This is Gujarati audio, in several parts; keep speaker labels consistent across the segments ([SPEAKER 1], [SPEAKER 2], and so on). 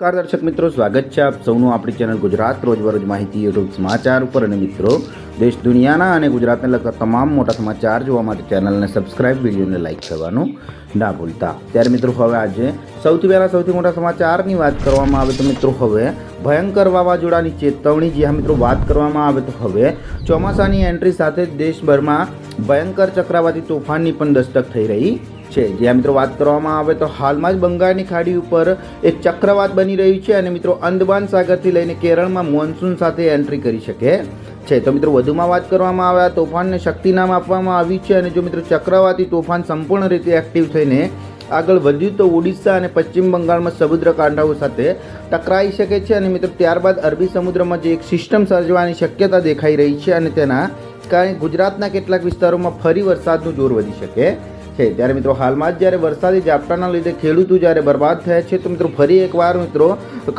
[SPEAKER 1] નમસ્કાર દર્શક મિત્રો, સ્વાગત છે આપ સૌનું આપણી ચેનલ ગુજરાત રોજબરોજ માહિતી યુટ્યુબ સમાચાર ઉપર. અને મિત્રો, દેશ દુનિયાના અને ગુજરાતને લગતા તમામ મોટા સમાચાર જોવા માટે ચેનલને સબસ્ક્રાઇબ, વિડીયોને લાઇક કરવાનું ના ભૂલતા. ત્યારે મિત્રો, હવે આજે સૌથી પહેલાં સૌથી મોટા સમાચારની વાત કરવામાં આવે તો મિત્રો, હવે ભયંકર વાવાઝોડાની ચેતવણી. જ્યાં મિત્રો, વાત કરવામાં આવે તો હવે ચોમાસાની એન્ટ્રી સાથે જ દેશભરમાં ભયંકર ચક્રવાતી તોફાનની પણ દસ્તક થઈ રહી છે. જ્યાં મિત્રો વાત કરવામાં આવે તો હાલમાં જ બંગાળની ખાડી ઉપર એક ચક્રવાત બની રહ્યું છે અને મિત્રો અંદમાન સાગરથી લઈને કેરળમાં મોન્સૂન સાથે એન્ટ્રી કરી શકે છે. તો મિત્રો વધુમાં વાત કરવામાં આવે, આ તોફાનને શક્તિ નામ આપવામાં આવ્યું છે અને જો મિત્રો ચક્રવાતી તોફાન સંપૂર્ણ રીતે એક્ટિવ થઈને આગળ વધ્યું તો ઓડિશા અને પશ્ચિમ બંગાળમાં સમુદ્ર કાંઠાઓ સાથે ટકરાઈ શકે છે અને મિત્રો ત્યારબાદ અરબી સમુદ્રમાં જે એક સિસ્ટમ સર્જવાની શક્યતા દેખાઈ રહી છે અને તેના કારણે ગુજરાતના કેટલાક વિસ્તારોમાં ફરી વરસાદનું જોર વધી શકે છે ત્યારે મિત્રો હાલમાં જ જ્યારે વરસાદી ઝાપટાના લીધે ખેડૂતો જ્યારે બરબાદ થયા છે, તો મિત્રો ફરી એકવાર મિત્રો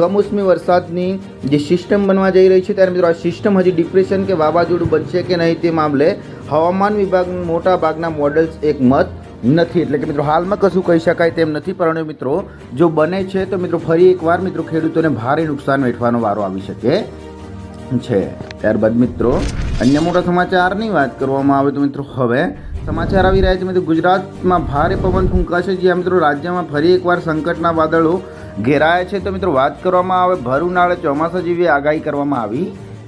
[SPEAKER 1] કમોસમી વરસાદની જે સિસ્ટમ બનવા જઈ રહી છે, ત્યારે મિત્રો આ સિસ્ટમ હજી ડિપ્રેશન કે વાવાઝોડું બનશે કે નહીં તે મામલે હવામાન વિભાગ મોટા ભાગના મોડલ્સ એક મત નથી. એટલે કે મિત્રો હાલમાં કશું કહી શકાય તેમ નથી પરંતુ મિત્રો જો બને છે, તો મિત્રો ફરી એકવાર મિત્રો ખેડૂતોને ભારે નુકસાન વેઠવાનો વારો આવી શકે છે. ત્યારબાદ મિત્રો અન્ય મોટા સમાચારની વાત કરવામાં આવે તો મિત્રો હવે સમાચાર આવી રહ્યા છે. મિત્રો ગુજરાતમાં ભારે પવન ફૂંકાશે. જ્યાં મિત્રો રાજ્યમાં ફરી એકવાર સંકટના વાદળો ઘેરાયા છે. તો મિત્રો વાત કરવામાં આવે ભર ઉનાળે ચોમાસા જેવી આગાહી કરવામાં આવી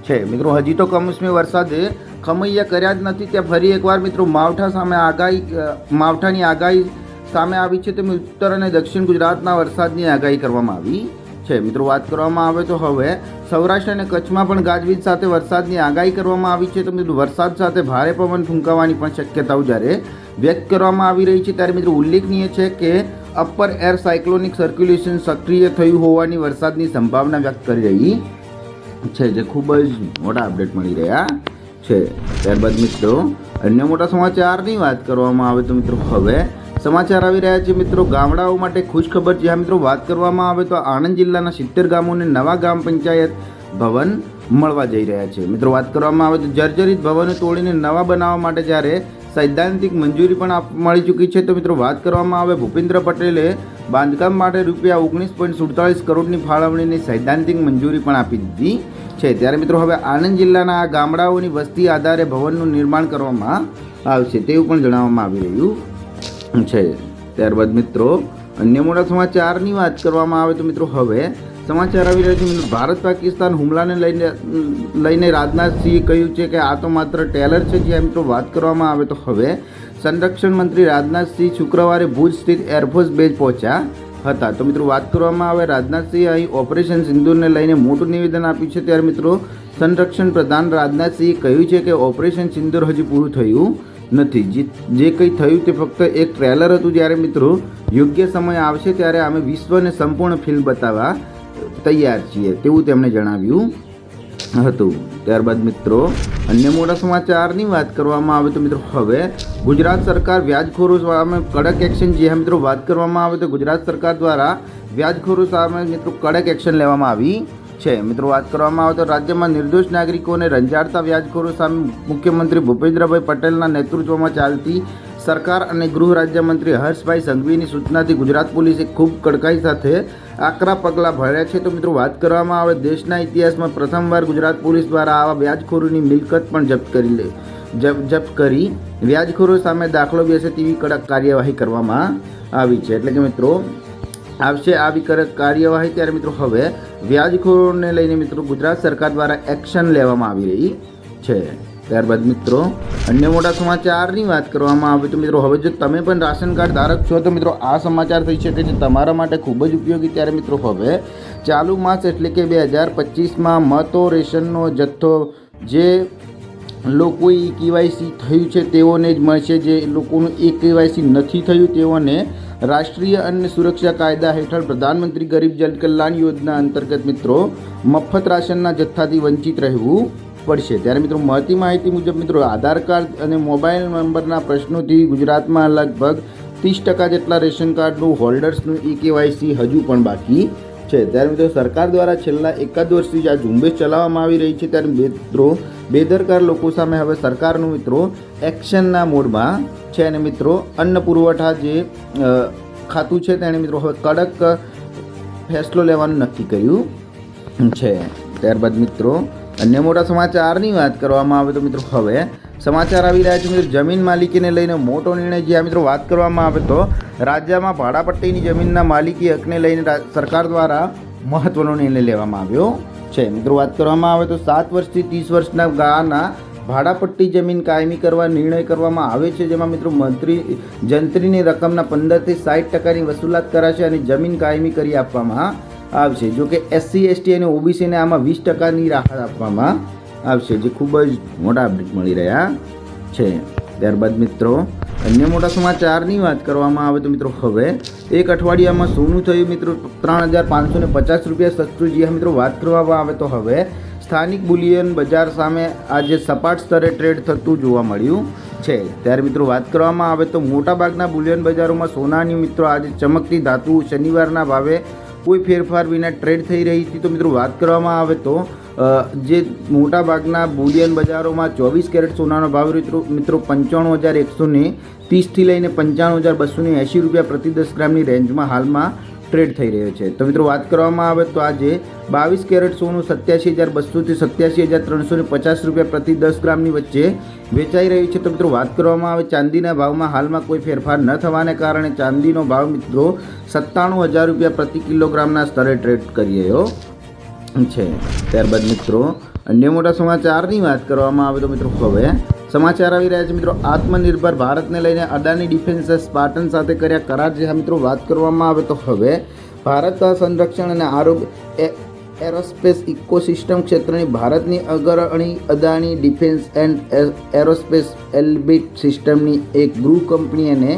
[SPEAKER 1] છે. મિત્રો હજી તો કમોસમી વરસાદે ખમૈયા કર્યા જ નથી. ત્યાં ફરી એકવાર મિત્રો માવઠા સામે આગાહી માવઠાની આગાહી સામે આવી છે. તો ઉત્તર અને દક્ષિણ ગુજરાતના વરસાદની આગાહી કરવામાં આવી છે. મિત્રો, વાત કરવામાં આવે તો હવે સૌરાષ્ટ્ર અને કચ્છમાં પણ ગાજવીજ સાથે વરસાદની આગાહી કરવામાં આવી છે. તો મિત્રો, વરસાદ સાથે ભારે પવન ફૂંકાવાની પણ શક્યતાઓ જ્યારે વ્યક્ત કરવામાં આવી રહી છે, ત્યારે મિત્રો, ઉલ્લેખનીય છે કે અપર એર સાયક્લોનિક સર્ક્યુલેશન સક્રિય થયું હોવાની વરસાદની સંભાવના વ્યક્ત કરી રહી છે, જે ખૂબ જ મોટા અપડેટ મળી રહ્યા છે. ત્યારબાદ મિત્રો, અન્ય મોટા સમાચારની વાત કરવામાં આવે તો મિત્રો, હવે સમાચાર આવી રહ્યા છે મિત્રો. ગામડાઓ માટે ખુશખબર જ્યાં મિત્રો, વાત કરવામાં આવે તો આણંદ જિલ્લાના સિત્તેર ગામોને નવા ગામ પંચાયત ભવન મળવા જઈ રહ્યા છે. મિત્રો, વાત કરવામાં આવે તો જર્જરિત ભવનો તોડીને નવા બનાવવા માટે જ્યારે સૈદ્ધાંતિક મંજૂરી પણ મળી ચૂકી છે, તો મિત્રો, વાત કરવામાં આવે ભૂપેન્દ્ર પટેલે બાંધકામ માટે રૂપિયા ઓગણીસ પોઈન્ટ સુડતાલીસ કરોડની ફાળવણીની સૈદ્ધાંતિક મંજૂરી પણ આપી દીધી છે. ત્યારે મિત્રો, હવે આણંદ જિલ્લાના આ ગામડાઓની વસ્તી આધારે ભવનનું નિર્માણ કરવામાં આવશે તેવું પણ જણાવવામાં આવી રહ્યું છે. ત્યારબાદ મિત્રો, અન્ય મોટા સમાચારની વાત કરવામાં આવે તો મિત્રો હવે સમાચાર આવી રહ્યા છે. મિત્રો, ભારત પાકિસ્તાન હુમલાને લઈને લઈને રાજનાથસિંહે કહ્યું છે કે આ તો માત્ર ટેલર છે જ્યાં મિત્રો વાત કરવામાં આવે તો હવે સંરક્ષણ મંત્રી રાજનાથસિંહ શુક્રવારે ભુજ સ્થિત એરફોર્સ બેઝ પહોંચ્યા હતા. તો મિત્રો, વાત કરવામાં આવે રાજનાથસિંહે અહીં ઓપરેશન સિંદુરને લઈને મોટું નિવેદન આપ્યું છે. ત્યારે મિત્રો, સંરક્ષણ પ્રધાન રાજનાથસિંહે કહ્યું છે કે ઓપરેશન સિંદૂર હજી પૂરું થયું નથી. જે જે કંઈ થયું તે ફક્ત એક ટ્રેલર હતું જ્યારે મિત્રો, યોગ્ય સમય આવશે ત્યારે અમે વિશ્વને સંપૂર્ણ ફિલ્મ બતાવવા તૈયાર છીએ તેવું તેમણે જણાવ્યું હતું. ત્યારબાદ મિત્રો, અન્ય મોટા સમાચારની વાત કરવામાં આવે તો મિત્રો હવે ગુજરાત સરકાર વ્યાજખોરો સામે કડક એક્શન જે મિત્રો વાત કરવામાં આવે તો ગુજરાત સરકાર દ્વારા વ્યાજખોરો સામે મિત્રો કડક એક્શન લેવામાં આવી છે. મિત્રો, વાત કરવામાં આવે તો રાજ્યમાં નિર્દોષ નાગરિકોને રંજાડતા વ્યાજખોરો સામે મુખ્યમંત્રી ભૂપેન્દ્રભાઈ પટેલના નેતૃત્વમાં ચાલતી સરકાર અને ગૃહ રાજ્યમંત્રી હર્ષભાઈ સંઘવીની સૂચનાથી ગુજરાત પોલીસે ખૂબ કડકાઈ સાથે આકરા પગલાં ભર્યા છે. તો મિત્રો, વાત કરવામાં આવે દેશના ઇતિહાસમાં પ્રથમવાર ગુજરાત પોલીસ દ્વારા આવા વ્યાજખોરોની મિલકત પણ જપ્ત કરી લે, જપ કરી વ્યાજખોરો સામે દાખલો બેસે તેવી કડક કાર્યવાહી કરવામાં આવી છે. એટલે કે મિત્રો આવશે આવી કાર્યવાહી ત્યારે મિત્રો હવે વ્યાજખોરોને લઈને મિત્રો ગુજરાત સરકાર દ્વારા એક્શન લેવામાં આવી રહી છે. ત્યારબાદ મિત્રો, અન્ય મોટા સમાચારની વાત કરવામાં આવે તો મિત્રો હવે જો તમે પણ રાશન કાર્ડ ધારક છો તો મિત્રો આ સમાચાર થઈ શકે છે તમારા માટે ખૂબ જ ઉપયોગી ત્યારે મિત્રો હવે ચાલુ માસ એટલે કે બે હજાર પચીસમાં મતો રેશનનો જથ્થો જે લોકોએ કેવાયસી થયું છે તેઓને જ મળશે. જે લોકોનું એ કેવાયસી નથી થયું તેઓને રાષ્ટ્રીય અન્ન સુરક્ષા કાયદા હેઠળ પ્રધાનમંત્રી ગરીબ જન કલ્યાણ યોજના અંતર્ગત મિત્રો, મફત રાશનના જથ્થાથી વંચિત રહેવું પડશે. ત્યારે મિત્રો, મળતી માહિતી મુજબ મિત્રો, આધાર કાર્ડ અને મોબાઈલ નંબરના પ્રશ્નોથી ગુજરાતમાં લગભગ ત્રીસ ટકા જેટલા રેશન કાર્ડનું હોલ્ડર્સનું ઈ કેવાયસી હજુ પણ બાકી છે. ત્યારે મિત્રો સરકાર દ્વારા છેલ્લા એકાદ વર્ષથી આ ઝુંબેશ ચલાવવામાં આવી રહી છે, ત્યારે મિત્રો બેદરકાર લોકો સામે હવે સરકારનું મિત્રો એક્શનના મોડમાં છે અને મિત્રો અન્ન પુરવઠા જે ખાતું છે તેણે મિત્રો હવે કડક ફેસલો લેવાનું નક્કી કર્યું છે. ત્યારબાદ મિત્રો અન્ય મોટા સમાચારની વાત કરવામાં આવે તો મિત્રો હવે સમાચાર આવી રહ્યા છે. મિત્રો જમીન માલિકીને લઈને મોટો નિર્ણય જે આ મિત્રો વાત કરવામાં આવે તો રાજ્યમાં ભાડાપટ્ટીની જમીનના માલિકી હકને લઈને સરકાર દ્વારા મહત્વનો નિર્ણય લેવામાં આવ્યો છે. મિત્રો, વાત કરવામાં આવે તો સાત વર્ષથી ત્રીસ વર્ષના ગાના ભાડાપટ્ટી જમીન કાયમી કરવા નિર્ણય કરવામાં આવે છે, જેમાં મિત્રો મંત્રી જંત્રીની રકમના પંદરથી સાઠ ટકાની વસૂલાત કરાશે અને જમીન કાયમી કરી આપવામાં આવશે. જો કે એસસી, એસટી અને ઓબીસીને આમાં વીસ ટકાની રાહત આપવામાં આવશે, જે ખૂબ જ મોટા અપડેટ મળી રહ્યા છે. ત્યારબાદ મિત્રો અન્ય મોટા સમાચારની વાત કરવામાં આવે તો મિત્રો હવે, એક અઠવાડિયામાં સોનું થયું મિત્રો ત્રણ હજાર પાંચસો ને પચાસ રૂપિયા સસ્તું જે મિત્રો, વાત કરવામાં આવે તો હવે, સ્થાનિક બુલિયન બજાર સામે આજે સપાટ સ્તરે ટ્રેડ થતું જોવા મળ્યું છે. ત્યારે મિત્રો વાત કરવામાં આવે તો મોટાભાગના બુલિયન બજારોમાં સોનાની મિત્રો આજે ચમકતી ધાતુ શનિવારના ભાવે કોઈ ફેરફાર વિના ટ્રેડ થઈ રહી હતી તો મિત્રો વાત કરવામાં આવે તો જે મોટાભાગના બુલિયન બજારોમાં ચોવીસ કેરેટ સોનાનો ભાવ મિત્રો પંચાણું હજાર એકસો ને ત્રીસથી લઈને પંચાણું હજાર બસો એંશી રૂપિયા પ્રતિ દસ ગ્રામની રેન્જમાં હાલમાં ટ્રેડ થઈ રહ્યો છે. તો મિત્રો વાત કરવામાં આવે તો આજે બાવીસ કેરેટ સોનું સત્યાસી હજાર બસોથી સત્યાસી હજાર ત્રણસો ને પચાસ રૂપિયા પ્રતિ દસ ગ્રામની વચ્ચે વેચાઈ રહ્યું છે. તો મિત્રો વાત કરવામાં આવે ચાંદીના ભાવમાં હાલમાં કોઈ ફેરફાર ન થવાને કારણે ચાંદીનો ભાવ મિત્રો સત્તાણું હજાર રૂપિયા પ્રતિ કિલોગ્રામના સ્તરે ટ્રેડ કરી રહ્યો છે. ત્યારબાદ મિત્રો અન્ય મોટા સમાચારની વાત કરવામાં આવે તો મિત્રો હવે સમાચાર આવી રહ્યા છે મિત્રો. આત્મનિર્ભર ભારતને લઈને અદાની ડિફેન્સે સ્પાર્ટન સાથે કર્યા કરાર. જે મિત્રો વાત કરવામાં આવે તો હવે ભારત સંરક્ષણ અને આરોગ્ય એરોસ્પેસ ઇકોસિસ્ટમ ક્ષેત્રની ભારતની અગ્રણી Adani defence and aerospace Elbit સિસ્ટમની એક ગૃહ કંપની અને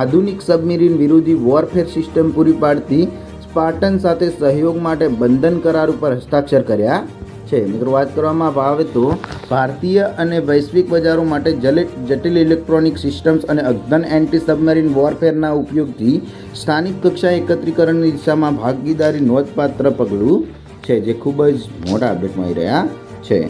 [SPEAKER 1] આધુનિક સબમરીન વિરોધી વોરફેર સિસ્ટમ પૂરી પાડતી સ્પાર્ટન સાથે સહયોગ માટે બંધન કરાર ઉપર હસ્તાક્ષર કર્યા. છે. મિત્રો, વાત કરવામાં આવે તો ભારતીય અને વૈશ્વિક બજારો માટે જલિત, જટિલ ઇલેક્ટ્રોનિક સિસ્ટમ્સ અને અદ્યતન એન્ટી સબમરીન વોરફેરના ઉપયોગથી સ્થાનિક કક્ષા એકત્રીકરણની દિશામાં ભાગીદારી નોંધપાત્ર પગલું છે, જે ખૂબ જ મોટા અપડેટ મળી રહ્યા છે.